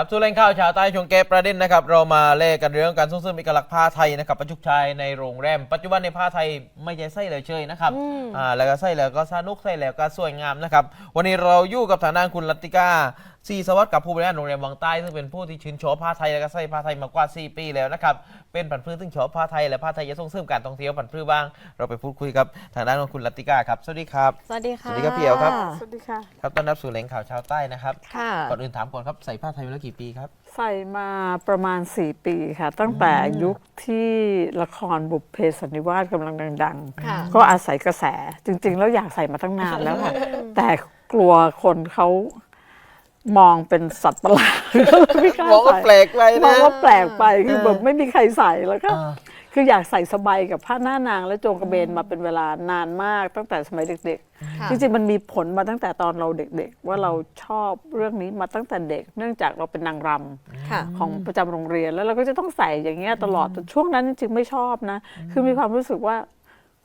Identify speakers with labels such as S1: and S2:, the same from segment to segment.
S1: ครับสู่แหล่งข่าวชาวใต้ชวงเกประเด็นนะครับ เรามาเล่กันเรื่องการส่งเสริมเอกลักษณ์ผ้าไทยนะครับประยุกต์ใช้ในโรงแรม ปัจจุบันในผ้าไทยไม่ใช่ไส้เลยเชยนะครับอ่าแล้วก็ไส้แล้วก็สนุกไส้แล้วก็สวยงามนะครับ วันนี้เราอยู่กับทางด้านคุณรัตติกาซีสวัสดิ์กับผู้บริหารโรงแรมวังใต้ ซึ่งเป็นผู้ที่ชื่นชอบผ้าไทยและก็ใส่ผ้าไทยมากว่า 4 ปีแล้วนะครับ เป็นผันพืชซึ่งชอบผ้าไทยและผ้าไทยจะส่งเสริมการท่องเที่ยวผันพืชบ้าง เราไปพูดคุยกับทางด้านของคุณรัตติกาครับ สวัสดีครับ
S2: สวัสดีค่ะ
S1: สวัสดีครับพี่เอ๋วครับ
S3: สวัสดีค่ะ
S1: ครับต้อนรับสู่แหล่งข่าวชาวใต้นะครับ
S2: ค่ะ
S1: ก่อนอื่นถามก่อนครับใส่ผ้าไทยมาแล้วกี่ปีครับ
S3: ใส่มาประมาณ 4 ปีค่ะ ตั้งแต่ยุคที่ละครบุพเพสันนิวาสกำลังดัง
S2: ค่ะ
S3: ๆก็อาศัยกระแส จริง ๆ แล้วอยากใส่มาตั้งนานแล้วค่ะ แต่กลัวคนเขา มองเป็นสัตว์ประหลาดไม่กล้าม
S1: องว่า
S3: ใส่
S1: แปลกไป
S3: มอง
S1: นะ
S3: ว่าแปลกไปคือ
S1: เออ
S3: แบบไม่มีใครใส่แล้วก็
S1: อ่า
S3: คืออยากใส่สบายกับผ้าหน้านางและโจงกระเบนมาเป็นเวลานานมากตั้งแต่สมัยเด็ก
S2: ค่ะ
S3: ๆจริงๆ มันมีผลมาตั้งแต่ตอนเราเด็กๆ ว่าเราชอบเรื่องนี้มาตั้งแต่เด็ก เนื่องจากเราเป็นนางรำ
S2: ค่ะ
S3: ของประจำโรงเรียนแล้วเราก็จะต้องใส่อย่างเงี้ยตลอดแต่ช่วงนั้นจริงๆไม่ชอบนะ คือมีความรู้สึกว่า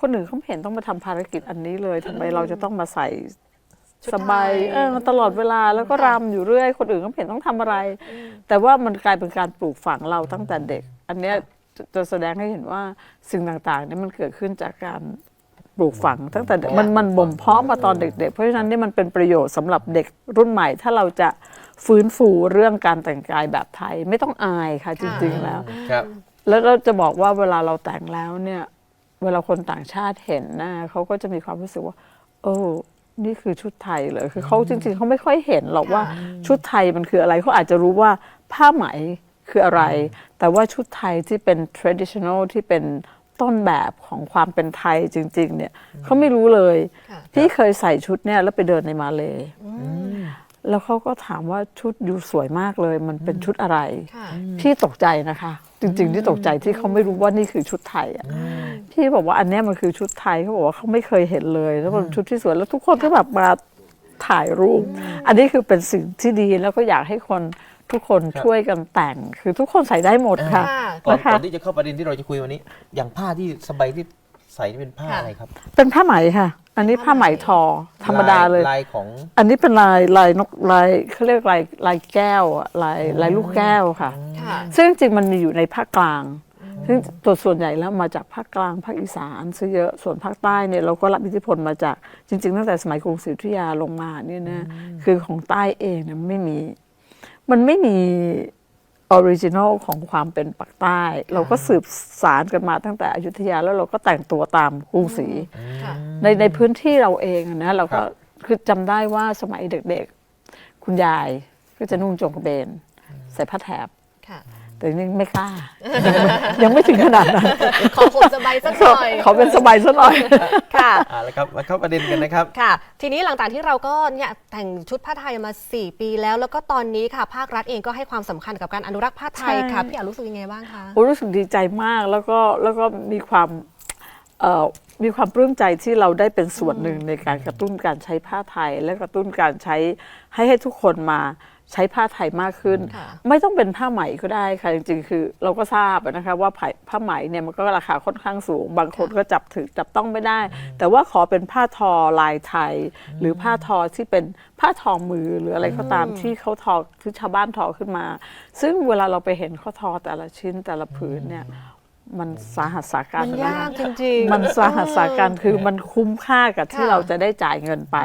S3: คนอื่นเขาไม่เห็นต้องมาทำภารกิจอันนี้เลยทำไมเราจะต้องมาใส่
S2: ชุด
S3: สบาย
S2: ไทย
S3: เออตลอดเวลาแล้วก็
S2: ค่ะ
S3: รำอยู่เรื่อย คนอื่นเขาไม่เห็นต้องทำอะไร แต่ว่ามันกลายเป็นการปลูกฝังเราตั้งแต่เด็ก อันเนี้ยจะจะแสดงให้เห็นว่าสิ่งต่างๆเนี่ยมันเกิดขึ้นจากการปลูกฝังตั้งแต่เด็กมันมันบ่มเพาะมาตอนเด็ก ๆ เพราะฉะนั้นนี่มันเป็นประโยชน์สำหรับเด็กรุ่นใหม่ ถ้าเราจะฟื้นฟูเรื่องการแต่งกายแบบไทยไม่ต้องอายค่ะจริง ๆแล้ว
S1: ครับ
S3: แล้วเราจะบอกว่าเวลาเราแต่งแล้วเนี่ย เวลาคนต่างชาติเห็นนะเขาก็จะมีความรู้สึกว่า โอ้ นี่คือชุดไทยเลยคือเขาจริง ๆเขาไม่ค่อยเห็นหรอกว่าชุดไทยมันคืออะไรเขาอาจจะรู้ว่าผ้าไหมคืออะไร แต่ว่าชุดไทยที่เป็น traditional ที่เป็นต้นแบบของความเป็นไทยจริง ๆ เนี่ยเขาไม่รู้เลย
S2: ค่ะ
S3: พี่เคยใส่ชุดเนี่ยแล้วไปเดินในมาเลย แล้วเขาก็ถามว่าชุดอยู่สวยมากเลย มันเป็นชุดอะไร
S2: ค่ะ
S3: พี่ตกใจนะคะ จริง ๆ ที่ตกใจที่เขาไม่รู้ว่านี่คือชุดไทยอะพี่บอกว่าอันเนี้ยมันคือชุดไทยเขาบอกว่าเขาไม่เคยเห็นเลย แล้วมันชุดที่สวยแล้วทุกคนก็แบบมาถ่ายรูป อันนี้คือเป็นสิ่งที่ดีแล้วก็อยากให้คนทุกคน
S1: ครับ
S3: ช่วยกันแต่ง คือทุกคนใส่ได้หมดค่ะ
S2: ค่ะ
S1: ก่อน
S3: นะคะ
S1: ก่อนที่จะเข้าประเด็นที่เราจะคุยวันนี้ อย่างผ้าที่สบายที่ ใส่นี่เป็นผ้า
S2: ค่ะ
S1: อะไรครับ
S3: เป็นผ้าไหมค่ะ อันนี้ผ้าไหมทอ ธรรมดาเลย
S1: ลายของ
S3: อันนี้เป็นลายลายนกลายเขาเรียกลายลายแก้วอะลายลายลูกแก้วค่ะ
S2: ค่ะ
S3: ซึ่งจริงๆมันมีอยู่ในภาคกลาง ซึ่งตัวส่วนใหญ่แล้วมาจากภาคกลางภาคอีสานซะเยอะ ส่วนภาคใต้เนี่ยเราก็รับอิทธิพลมาจากจริง ๆ ตั้งแต่สมัยกรุงศรีอยุธยาลงมาเนี่ยนะ คือของใต้เองเนี่ยไม่มี มันไม่มี ออริจินอลของความเป็นปักใต้ เราก็สืบสารกันมาตั้งแต่อยุธยาแล้วเราก็แต่งตัวตามกรุงศรี
S2: ค่ะ
S3: ในในพื้นที่เราเองอะนะเรา
S1: ครั
S3: ก็
S1: บ
S3: คือจำได้ว่าสมัยเด็กๆ คุณยายก็จะนุ่งโจงกระเบน ใส่ผ้าแถบ
S2: ค่ะ
S3: แต่นี่ไม่กล้า ยังไม่ถึงขนาดนั้น
S2: ขอผมสบายสักหน่อย
S3: ขอเป็นสบายซะหน่อย
S2: ค่ะ
S1: อ่าแล้วครับมาเข้าประเด็นกันนะครับ
S2: ค่ะ ทีนี้หลังจากที่เราก็เนี่ยแต่งชุดผ้าไทยมา 4 ปีแล้ว แล้วก็ตอนนี้ค่ะ ภาครัฐเองก็ให้ความสำคัญกับการอนุรักษ์ผ้าไทยค่ะ
S3: ใช่
S2: พี่อารู้สึกยังไงบ้างคะ
S3: โอ้รู้สึกดีใจมากแล้วก็แล้วก็มีความเอ่อมีความปลื้มใจที่เราได้เป็นส่วนหนึ่งในการกระตุ้นการใช้ผ้าไทย และกระตุ้นการใช้ให้ให้ทุกคนมา ใช้ผ้าไทยมากขึ้น
S2: ค่ะ
S3: ไม่ต้องเป็นผ้าไหมก็ได้ค่ะจริงๆ คือ เราก็ทราบนะคะว่าผ้าผ้าไหมเนี่ยมันก็ราคาค่อนข้างสูง บางคนก็จับถือจับต้องไม่ได้ แต่ว่าขอเป็นผ้าทอลายไทย หรือผ้าทอที่เป็นผ้าทอมือหรืออะไรก็ตามที่เขาทอคือชาวบ้านทอขึ้นมา ซึ่งเวลาเราไปเห็นเขาทอแต่ละชิ้นแต่ละผืนเนี่ย มันสาหัสสาการ
S2: มัน
S3: นะ
S2: ยากจริงๆ
S3: มันสาหัสสาการคือมันคุ้มค่ากับที่
S2: ค่ะ
S3: เราจะได้จ่ายเงินไป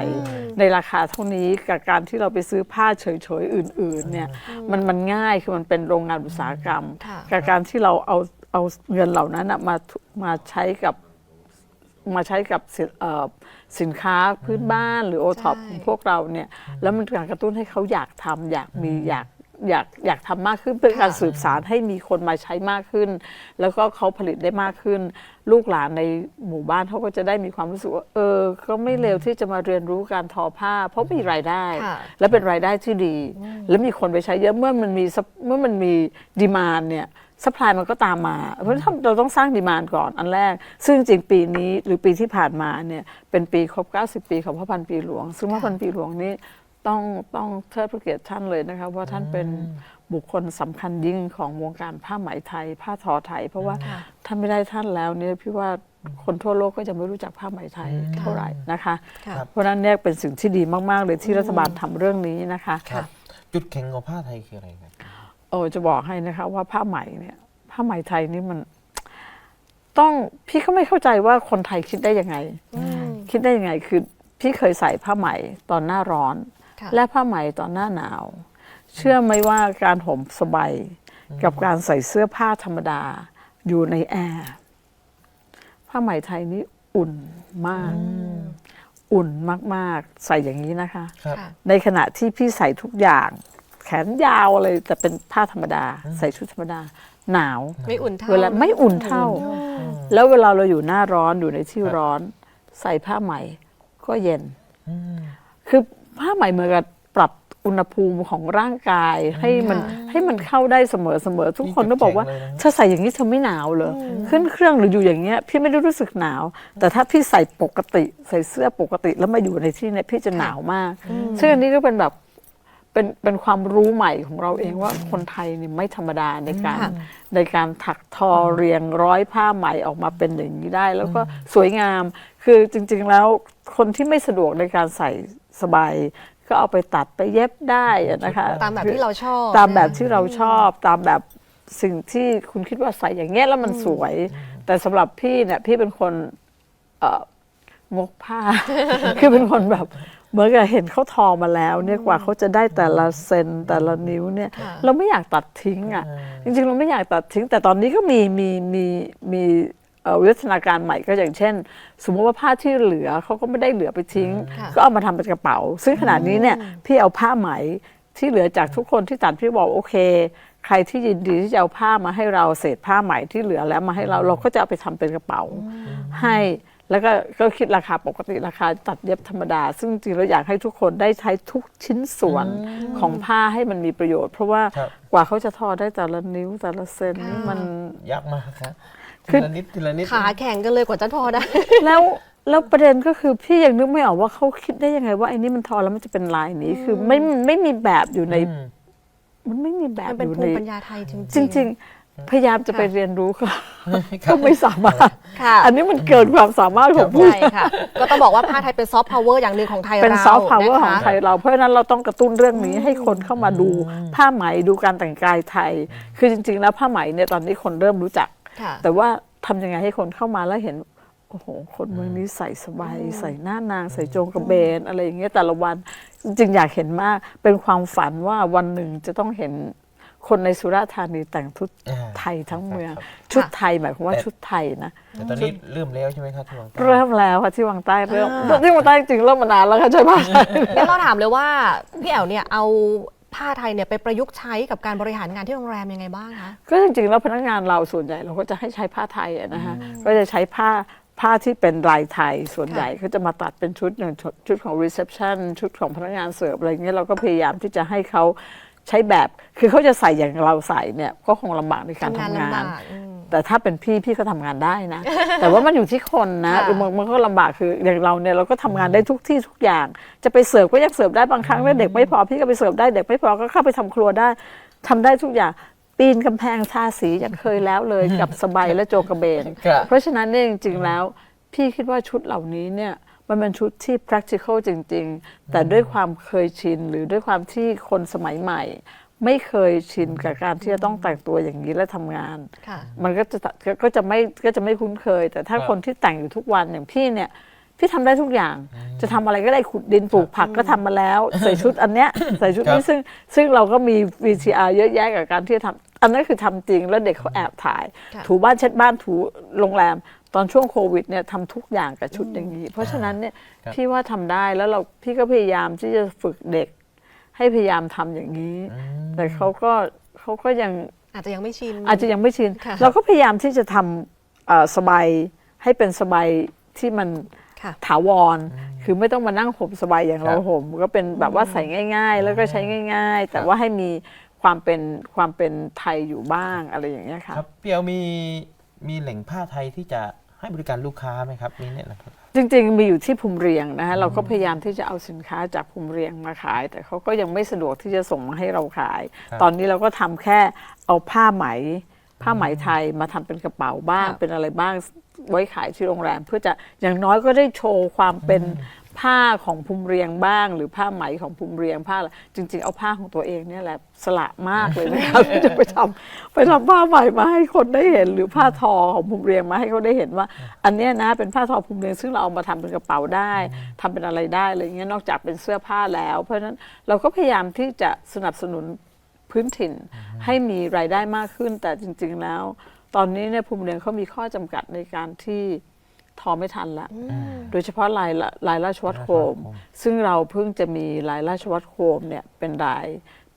S3: ในราคาเท่านี้กับการที่เราไปซื้อผ้าเฉยๆอื่น ๆ เนี่ยมันมันง่ายคือมันเป็นโรงงานอุตสาหกรรม
S2: ค่ะ
S3: กับการที่เราเอาเอาเงินเหล่านั้นน่ะมามาใช้กับมาใช้กับสินเอ่อสินค้าพื้นบ้านหรือโอท็อป
S2: ใช่
S3: ของพวกเราเนี่ยแล้วมันการกระตุ้นให้เขาอยากทำอยากมีอยาก อยากอยากทำมากขึ้นเพื่อการสืบสารให้มีคนมาใช้มากขึ้น แล้วก็เขาผลิตได้มากขึ้น ลูกหลานในหมู่บ้านเขาก็จะได้มีความรู้สึกว่าเออ ก็ไม่เลวที่จะมาเรียนรู้การทอผ้า เพราะมีรายได้
S2: ค่ะ
S3: และเป็นรายได้ที่ดี แล้วมีคนไปใช้เยอะเมื่อมันมีซัพเมื่อมันมีดีมานเนี่ยสป라이มันก็ตามมา เพราะฉะนั้นเราต้องสร้างดีมานก่อนอันแรก ซึ่งจริงๆปีนี้หรือปีที่ผ่านมาเนี่ยเป็นปีครบ 90 ปีของพระพันปีหลวง ซึ่งพระพันปีหลวงนี้ ต้องต้องเทิดพระเกียรติท่านเลยนะคะว่าท่านเป็นบุคคลสำคัญยิ่งของวงการผ้าไหมไทย ผ้าทอไทย เพราะว่าถ้าไม่ได้ท่านแล้วเนี่ยพี่ว่าคนทั่วโลกก็จะไม่รู้จักผ้าไหมไทยเท่าไหร่นะคะ
S2: ค่ะ
S3: เพราะฉะนั้นเนี่ยเป็นสิ่งที่ดีมาก ๆ เลยที่รัฐบาลทำเรื่องนี้นะคะ
S1: ครับจุดแข็งของผ้าไทยคืออะไรครับ
S3: โอ้จะบอกให้นะคะว่าผ้าไหมเนี่ยผ้าไหมไทยนี่มันต้องพี่ก็ไม่เข้าใจว่าคนไทยคิดได้ยังไง คิดได้ยังไงคือพี่เคยใส่ผ้าไหมตอนหน้าร้อน
S2: ค่ะ
S3: และผ้าไหมตอนหน้าหนาว เชื่อไหมว่าการห่มสบายกับการใส่เสื้อผ้าธรรมดาอยู่ในแอร์ผ้าไหมไทยนี่อุ่นมาก อุ่นมาก ๆ ใส่อย่างนี้นะคะ
S1: ครับ
S2: ค่ะ
S3: ในขณะที่พี่ใส่ทุกอย่าง แขนยาวอะไรแต่เป็นผ้าธรรมดา ใส่ชุดธรรมดา หนาว
S2: ไม่อุ่นเท่า
S3: เวลาไม่อุ่นเท่า แล้วเวลาเราอยู่หน้าร้อนอยู่ในที่ร้อน ใส่ผ้าไหมก็เย็นคือ ผ้าไหมเหมือนกับปรับอุณหภูมิของร่างกายให้มันให้มันเข้าได้เสมอเสมอทุกคน
S1: นี่
S3: ก็บอกว่า
S1: แข็งเลยนะ
S3: เธอใส่อย่างนี้เธอไม่หนาวเหรอขึ้นเครื่องหรืออยู่อย่างเงี้ยพี่ไม่ได้รู้สึกหนาว แต่ถ้าพี่ใส่ปกติ ใส่เสื้อปกติแล้วมาอยู่ในที่เนี่ยพี่จะหนาวมาก ซึ่งอันนี้ก็เป็นแบบเป็นเป็นความรู้ใหม่ของเราเองว่าคนไทยนี่ไม่ธรรมดาในการ
S2: ค่ะ
S3: ในการถักทอเรียงร้อยผ้าไหมออกมาเป็นอย่างนี้ได้ แล้วก็สวยงามคือจริง ๆแล้วคนที่ไม่สะดวกในการใส่ สบาย ก็เอาไปตัดไปเย็บได้อะนะคะ
S2: ตามแบบที่เราชอบ
S3: ตามแบบ
S2: นะ
S3: ที่เราชอบตามแบบสิ่งที่คุณคิดว่าใส่อย่างเงี้ยแล้วมันสวย แต่สำหรับพี่เนี่ยพี่เป็นคนเอ่องกผ้า คือเป็นคนแบบเหมือนกับเห็นเขาทอมาแล้วเนี่ยกว่าเขาจะได้แต่ละเซนแต่ละนิ้วเนี่ย
S2: ค่ะ
S3: เราไม่อยากตัดทิ้งอะ จริงๆ เราไม่อยากตัดทิ้ง แต่ตอนนี้ก็มีมีมีมีเอ่อ วิวัฒนาการใหม่ก็อย่างเช่น สมมติว่าผ้าที่เหลือเขาก็ไม่ได้เหลือไปทิ้ง
S2: ค่ะ
S3: ก็เอามาทำเป็นกระเป๋า ซึ่งขนาดนี้เนี่ยพี่เอาผ้าไหมที่เหลือจากทุกคนที่ตัดพี่บอกโอเค ใครที่ยินดีที่จะเอาผ้ามาให้เราเศษผ้าไหมที่เหลือแล้วมาให้เราเราก็จะเอาไปทำเป็นกระเป๋าให้แล้วก็ก็คิดราคาปกติราคาตัดเย็บธรรมดา ซึ่งจริงๆเราอยากให้ทุกคนได้ใช้ทุกชิ้นส่วนของผ้าให้มันมีประโยชน์ เพราะว่า
S1: ครับ
S3: กว่าเขาจะทอได้แต่ละนิ้วแต่ละเซนนี่มัน
S1: ยากมากครับ
S3: คื
S1: ที
S3: อ
S1: ละนิดทีละนิด
S2: ขาแข็งกันเลยกว่าจะทอได้
S3: แล้วแล้วประเด็นก็คือพี่ยังนึกไม่ออกว่าเขาคิดได้ยังไงว่าไอ้นี่มันทอแล้วมันจะเป็นลายนี้ คือไม่ไม่มีแบบอยู่ใน
S1: อืม
S3: มันไม่มีแบบ
S2: มันเป็น
S3: อยู่
S2: ภู
S3: ใน
S2: มิปัญญาไทยจริง
S3: จริง ๆ พยายามจะไป
S2: ค่ะ
S3: เรียนรู้ก็
S1: ครับ
S3: ก็ไม่สามารถ
S2: ค่ะ
S3: อันนี้มันเกินความสามารถของผู้
S2: ใช่ค่ะ ก็ต้องบอกว่าผ้าไทยเป็นซอฟต์พาวเวอร์อย่างหนึ่งของไทยเรา
S3: เป็นซอฟต์พาวเวอร์
S2: นะ
S3: ของ
S2: คะ
S3: ไทยเรา เพราะฉะนั้นเราต้องกระตุ้นเรื่องนี้ให้คนเข้ามาดูผ้าไหมดูการแต่งกายไทย คือจริง ๆ แล้วผ้าไหมเนี่ยตอนนี้คนเริ่มรู้จัก
S2: ค่ะ
S3: แต่ว่าทำยังไงให้คนเข้ามาแล้วเห็นโอ้โห คนเมืองนี้ใส่สบายใส่หน้านาง ใส่โจงกระเบนอะไรอย่างเงี้ยแต่ละวันจริงๆอยากเห็นมากเป็นความฝันว่าวันหนึ่งจะต้องเห็นคนในสุราษฎร์ธานีแต่งชุด
S1: อ่า
S3: ไทยทั้งเมือง
S1: ครับ
S3: ชุดไทยหมายความว่า
S1: แต่
S3: ชุดไทยนะ
S1: แต่ตอนนี้เริ่มแล้วใช่ไหมครับที่วาง
S3: เริ่มแล้วค่ะที่วังใต้เริ่มที่วังใต้จริงๆเริ่มมานานแล้วค่ะใช่ไหม
S2: งั้นเราถามเลยว่าพี่แอ๋วเนี่ยเอา ผ้าไทยเนี่ยไปประยุกต์ใช้กับการบริหารงานที่โรงแรมยังไงบ้างคะ
S3: ก็จริงๆแล้วพนักงานเราส่วนใหญ่เราก็จะให้ใช้ผ้าไทยอะนะฮะก็จะใช้ผ้าผ้าที่เป็นลายไทยส่วนใหญ่ก็จะมาตัดเป็นชุดอย่างชุดชุดของ reception ชุดของพนักงานเสิร์ฟอะไรเงี้ยเราก็พยายามที่จะให้เขาใช้แบบ คือเขาจะใส่อย่างเราใส่เนี่ยก็คงลำบากในการทำ
S2: ทำงาน
S3: งาน
S2: ลำบากอืม
S3: แต่ถ้าเป็นพี่พี่ก็ทำงานได้นะ แต่ว่ามันอยู่ที่คนนะ
S2: ค่ะ
S3: มันมันก็ลำบากคืออย่างเราเนี่ยเราก็ทำงานได้ทุกที่ทุกอย่าง จะไปเสิร์ฟก็ยังเสิร์ฟได้บางครั้งแล้วเด็กไม่พอพี่ก็ไปเสิร์ฟได้เด็กไม่พอก็เข้าไปทำครัวได้ทำได้ทุกอย่างปีนกำแพงทาสียังเคยแล้วเลยกับสบายและโจงกระเบน
S1: ครับ
S3: เพราะฉะนั้นเนี่ยจริง ๆ แล้ว พี่คิดว่าชุดเหล่านี้เนี่ยมันเป็นชุดที่ practical จริง ๆ แต่ด้วยความเคยชิน หรือด้วยความที่คนสมัยใหม่ ไม่เคยชินกับการที่จะต้องแต่งตัวอย่างนี้และทำงาน
S2: ค่ะ
S3: มันก็จะก็ก็จะไม่ก็จะไม่คุ้นเคย แต่ถ้า
S1: ครับ
S3: คนที่แต่งอยู่ทุกวันอย่างพี่เนี่ยพี่ทำได้ทุกอย่าง จะทำอะไรก็ได้ขุดดินปลูกผักก็ทำมาแล้ว ใส่ชุดอันเนี้ยใส่ชุด
S1: ครั
S3: นี้
S1: บ
S3: ซึ่งซึ่งเราก็มี VCR เยอะแยะกับการที่จะทำอันนั้นคือทำจริงแล้วเด็กเขาแอบถ่าย
S2: ค่ะ
S3: ถูบ้านเช็ดบ้านถูโรงแรม ตอนช่วงโควิดเนี่ยทำทุกอย่างกับชุดอย่างนี้ เพราะฉะนั้นเนี่ย
S1: ครับ
S3: พี่ว่าทำได้แล้วเราพี่ก็พยายามที่จะฝึกเด็ก ให้พยายามทำอย่างนี้ แต่เขาก็เขาก็ยัง
S2: อาจจะยังไม่ชิน
S3: อาจจะยังไม่ชิน
S2: ค่ะ
S3: เราก็พยายามที่จะทำเอ่อสบายให้เป็นสบายที่มัน
S2: ค่ะ
S3: ถาวร คือไม่ต้องมานั่งห่มสบายอย่างเรา
S1: ครับ
S3: ห่มก็เป็นแบบว่าใส่ง่าย ๆ แล้วก็ใช้ง่าย ๆ แต่ว่าให้มีความเป็นความเป็นไทยอยู่บ้างอะไรอย่างเงี้ยค่ะ
S1: ครับพี่เอามีมีแหล่งผ้าไทยที่จะให้บริการลูกค้าไหมครับมีเนี่ยนะครับ
S3: จริงๆ มีอยู่ที่ภูมิเรียงนะฮะเราก็พยายามที่จะเอาสินค้าจากภูมิเรียงมาขาย แต่เขาก็ยังไม่สะดวกที่จะส่งมาให้เราขาย
S1: ครับ
S3: ตอนนี้เราก็ทำแค่เอาผ้าไหม ผ้าไหมไทยมาทำเป็นกระเป๋าบ้าง
S2: ครับ
S3: เป็นอะไรบ้างไว้ขายที่โรงแรม เพื่อจะอย่างน้อยก็ได้โชว์ความเป็น ผ้าของภูมิเรียงบ้าง หรือผ้าไหมของภูมิเรียงผ้าอะไรจริง ๆ เอาผ้าของตัวเองเนี่ยแหละสละมากเลยนะครับจะไปทำไปทำผ้าไหมมาให้คนได้เห็น หรือผ้าทอของภูมิเรียงมาให้เขาได้เห็นว่า อันเนี้ยนะเป็นผ้าทอภูมิเรียงซึ่งเราเอามาทำเป็นกระเป๋าได้ทำเป็นอะไรได้อะไรเงี้ยนอกจากเป็นเสื้อผ้าแล้ว เพราะฉะนั้นเราก็พยายามที่จะสนับสนุน พื้นถิ่นให้มีรายได้มากขึ้นแต่จริง ๆ แล้ว ตอนนี้เนี่ยภูมิเรียงเขามีข้อจำกัดในการที่ ทอไม่ทันละโดยเฉพาะลายละลายราชวัตรโคม ซึ่งเราเพิ่งจะมีลายราชวัตรโคมเนี่ยเป็นลาย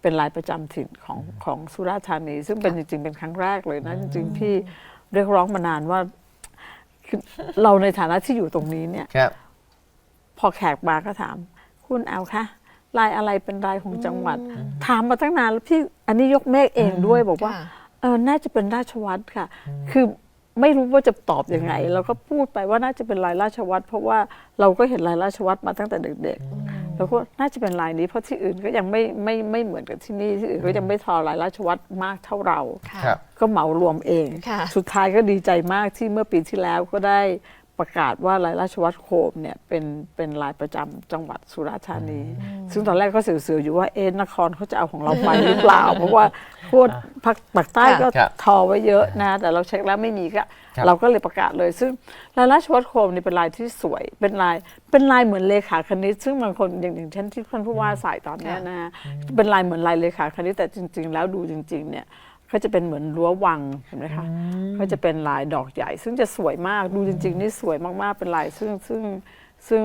S3: เป็นลายประจำถิ่นของของสุราษฎร์ธานี ซึ่งเป็นจริงๆ เป็นครั้งแรกเลยนะ จริงๆ พี่เรียกร้องมานานว่าคือเราในฐานะที่อยู่ตรงนี้เนี่ย
S1: ครับ
S3: พอแขกมาก็ถาม คุณแอลคะลายอะไรเป็นลายของจังหวัด ถามมาตั้งนานแล้วพี่อันนี้ยกเมฆเองด้วยบอกว่า
S2: ค่ะ
S3: เออน่าจะเป็นราชวัตรค่ะ คือ ไม่รู้ว่าจะตอบยังไงเราก็พูดไปว่าน่าจะเป็นลายราชวัตรเพราะว่าเราก็เห็นลายราชวัตรมาตั้งแต่เด็กๆแล้วก็น่าจะเป็นลายนี้เพราะที่อื่นก็ยังไม่ไม่ไม่เหมือนกับที่นี่ที่อื่นก็ยังไม่ทอลายราชวัตรมากเท่าเรา
S2: ค่ะ
S1: ครับ
S3: ก็เหมารวมเอง
S2: ค่ะ
S3: สุดท้ายก็ดีใจมากที่เมื่อปีที่แล้วก็ได้ ประกาศว่าลายราชวัตรโคมเนี่ยเป็นเป็นลายประจำจังหวัดสุราษฎร์ธานี ซึ่งตอนแรกก็เสือๆอยู่ว่าเอ็นนครเขาจะเอาของเราไปหรือเปล่า เพราะว่าพวกภาคปากใต้ก็
S1: ครับ
S3: ทอไว้เยอะนะแต่เราเช็คแล้วไม่มีก็
S1: ครับ
S3: เราก็เลยประกาศเลย ซึ่งลายราชวัตรโคมนี่เป็นลายที่สวย เป็นลายเป็นลายเหมือนเลขาคณิต ซึ่งบางคนอย่างอย่างเช่นที่ท่านผู้ว่าใส่ตอนเนี้ยนะฮะเป็นลายเหมือนลายเลขาคณิตแต่จริง ๆ แล้วดูจริง ๆเนี่ย ก็จะเป็นเหมือนรั้ววังเห็นไหมคะก็จะเป็นลายดอกใหญ่ ซึ่งจะสวยมากดูจริง ๆ นี่สวยมากๆเป็นลายซึ่งซึ่งซึ่ง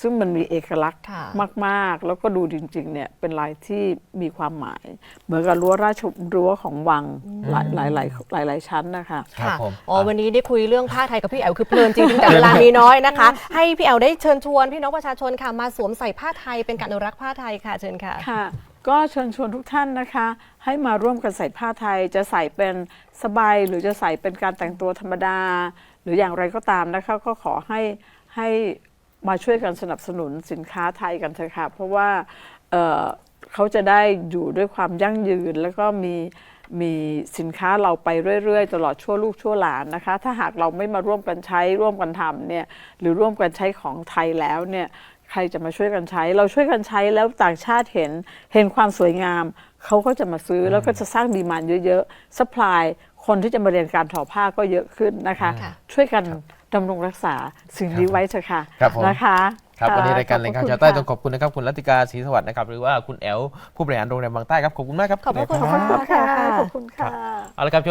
S3: ซึ่งมันมีเอกลักษณ์
S2: ค่ะ
S3: มาก ๆ แล้วก็ดูจริง ๆ เนี่ยเป็นลายที่มีความหมาย เหมือนกับรั้วราชรั้วของวังหลายหลายหลายหลายหลายชั้นนะคะ
S1: ครับ
S2: ค่ะ
S1: ผม
S2: อ๋อวันนี้ได้คุยเรื่องผ้าไทยกับพี่แอลคือเพลินจริง ๆ แต่เวลามีน้อยนะคะ ให้พี่แอลได้เชิญชวนพี่น้องประชาชนค่ะมาสวมใส่ผ้าไทยเป็นการอนุรักษ์ผ้าไทยค่ะเชิญค่ะ
S3: ค่ะ ก็เชิญชวนทุกท่านนะคะ ให้มาร่วมกันใส่ผ้าไทยจะใส่เป็นสบายหรือจะใส่เป็นการแต่งตัวธรรมดา หรืออย่างไรก็ตามนะคะก็ขอให้ให้มาช่วยกันสนับสนุนสินค้าไทยกันเถอะค่ะเพราะว่าเเขาจะได้อยู่ด้วยความยั่งยืน แล้วก็มีมีสินค้าเราไปเรื่อยๆ ตลอดชั่วลูกชั่วหลานนะคะ ถ้าหากเราไม่มาร่วมกันใช้ร่วมกันทำเนี่ยหรือร่วมกันใช้ของไทยแล้วเนี่ย ใครจะมาช่วยกันใช้ เราช่วยกันใช้แล้วต่างชาติเห็นเห็นความสวยงาม เขาก็จะมาซื้อแล้วก็จะสร้างดีมานเยอะๆสปายคนที่จะมาเรียนการทอผ้าก็เยอะขึ้นนะคะ
S2: ค่ะ
S3: ช่วยกันดำรงรักษาสิ่งนี้ไว้เถอะค่ะ
S1: ครับผม
S3: นะคะ
S1: ครับะวันนี้รายการแหล่งข่าว
S3: ขอบ
S1: ชาว
S3: ณ
S1: ใต้
S3: ค่ะ
S1: ต้องขอบคุณนะครับคุณรัติกาศรีสวัสดิ์นะครับหรือว่าคุณแอลผู้บริหารโรงแรมบางใต้ครับขอบคุณมากครับ
S2: ขอบพระคุณ
S1: ณแอล
S3: ขอบคุณค่ะขอบคุณค่ะ
S1: เอาละครับช่วงนี้